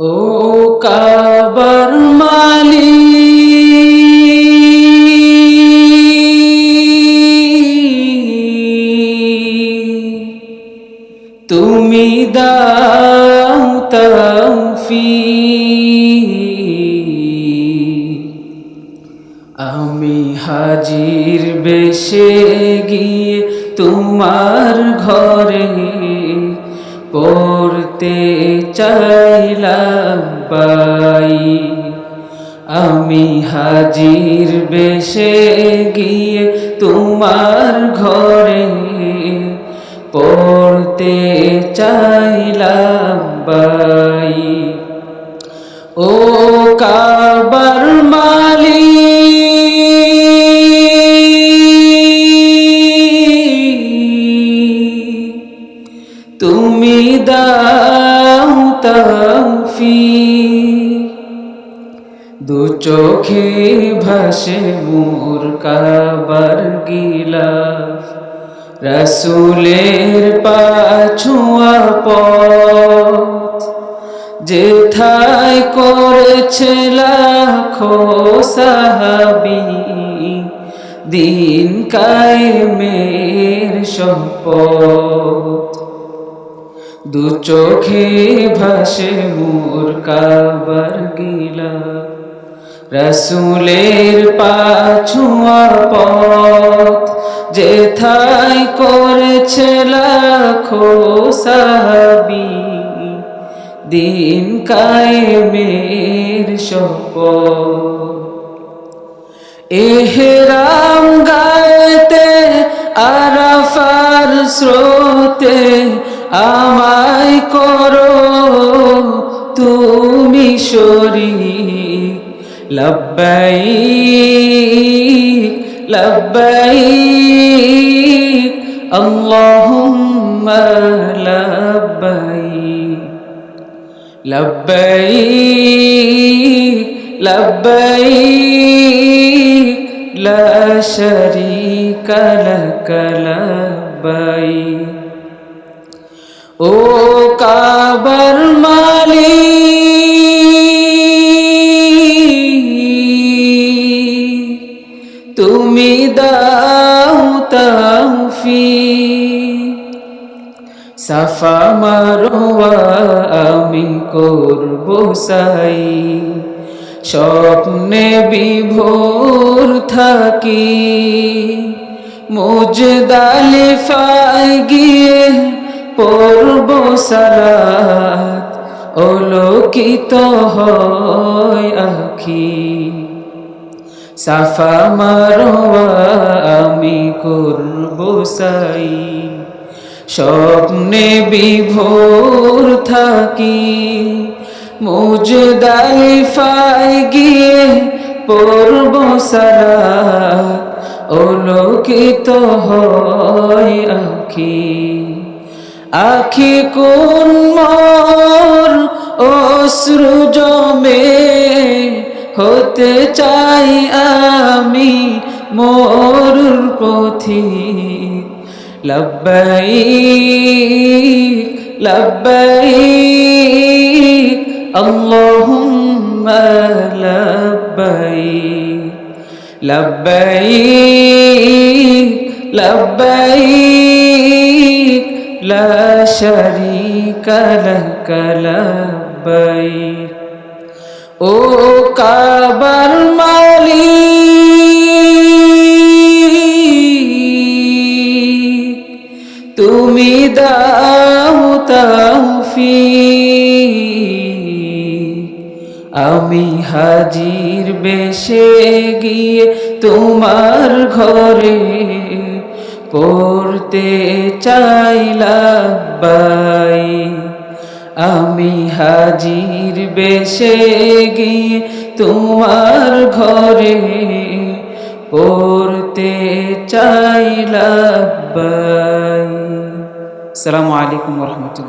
ও কাবার মালি তুমি দাও তৌফিক। আমি হাজির বেশে গিয়ে তোমার ঘরে পড়তে চাইলাম। পাই। আমি হাজির বেশে গিয়ে তোমার ঘরে পড়তে চাইলাম বাই। ও কাবার দু চোখে ভাসে মোর কাবার গিলাফ রসুলের পাছুয়া পথ, যেথায় করেছে লাখো সাহাবি, দিন কায়েমের শপথ দু চোখে ভাসে মোর কাবার গিলা। রসুলের পাছুয়া পথ যেথায় করেছে লাখো সাহাবি, দিন কায়েমের শপথ। এহেরাম গাইতে আরাফার স্রোতে আমায় করো, তুমি শরী লব্বাই লব্বাই আল্লাহুম্মা লব্বাই لبيك لبيك لا شريك لك لبيك ও কাবার মালি সাফা মারোয়া আমি করব সাই। স্বপ্নে বিভোর থাকি। মুজদালে ফাই গিয়ে পড়ব সালাত। অলোকিত হয় আখি। সাফা মারোয়া আমি করব সাই। স্বপ্নে বিভোর থাকি মুজদালি ফাই গিয়ে পড়ব সারা। অলোকিত হয় আখি। আখি কোন মোর, অশ্রু জমে হতে চাই আমি মরুর পথি লব্বাই লব্বাই আল্লাহুম্মা লব্বাই লব্বাই লব্বাই লা শারীকা লাকা লব্বাই ও কাবার মালি তুমি দাও আমি হাজির বেশে গিয়ে তোমার ঘরে পড়তে চাইলা বাই আমি হাজির বেশে গিয়ে তোমার ঘরে পড়তে চাইলাম আসসালামু আলাইকুম রহমতুল্লাহ।